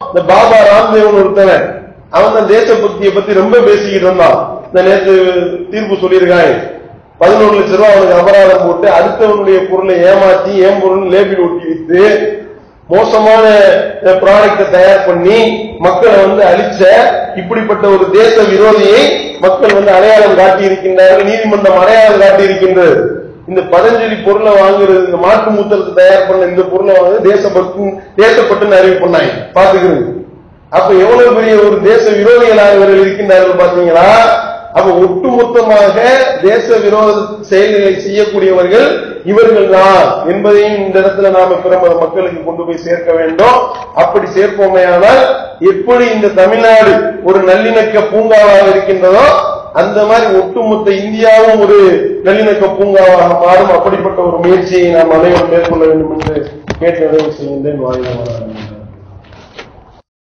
இந்த பாபா ராம்தேவன் ஒருத்தவன் அவன் தான் தேச தேசபக்தியை பத்தி ரொம்ப பேசிக்கிட்டு இருந்தான். இந்த நேற்று தீர்ப்பு சொல்லியிருக்காங்க. பதினொரு லட்ச ரூபாய் அவனுக்கு அபராதம் போட்டு அடுத்தவனுடைய பொருளை ஏமாற்றி ஏன் பொருள் லேபிள் ஒட்டி வித்து மோசமான ப்ராடக்ட தயார் பண்ணி மக்களை வந்து அழிச்ச இப்படிப்பட்ட ஒரு தேச விரோதியை மக்கள் வந்து அடையாளம் காட்டி இருக்கின்றார்கள் நீதிமன்றம் அடையாளம் காட்டி இருக்கின்றது இந்த பதஞ்சலி பொருளை வாங்குறது இந்த மாட்டு மூத்தத்தை தயார் பண்ண இந்த பொருளை வாங்க தேசப்பட்டு தேசப்பட்டுன்னு அறிவு பண்ணாங்க. பாத்துக்கிறது அப்ப எவ்வளவு பெரிய ஒரு தேச விரோதிகளாக இவர்கள் இருக்கின்றார்கள் பாத்தீங்களா அப்ப ஒட்டுமொத்தமாக தேச விரோத செயல்களை செய்யக்கூடியவர்கள் இவர்கள் தான் என்பதையும் இந்த இடத்துல நாம பிற மக்களுக்கு கொண்டு போய் சேர்க்க வேண்டும். அப்படி சேர்ப்போமேயானால் எப்படி இந்த தமிழ்நாடு ஒரு நல்லிணக்க பூங்காவாக இருக்கின்றதோ அந்த மாதிரி ஒட்டுமொத்த இந்தியாவும் ஒரு நல்லிணக்க பூங்காவாக மாறும். அப்படிப்பட்ட ஒரு முயற்சியை நாம் அனைவரும் மேற்கொள்ள வேண்டும் என்று கேட்டு நிறைவு செய்கின்றேன். வாயிலாக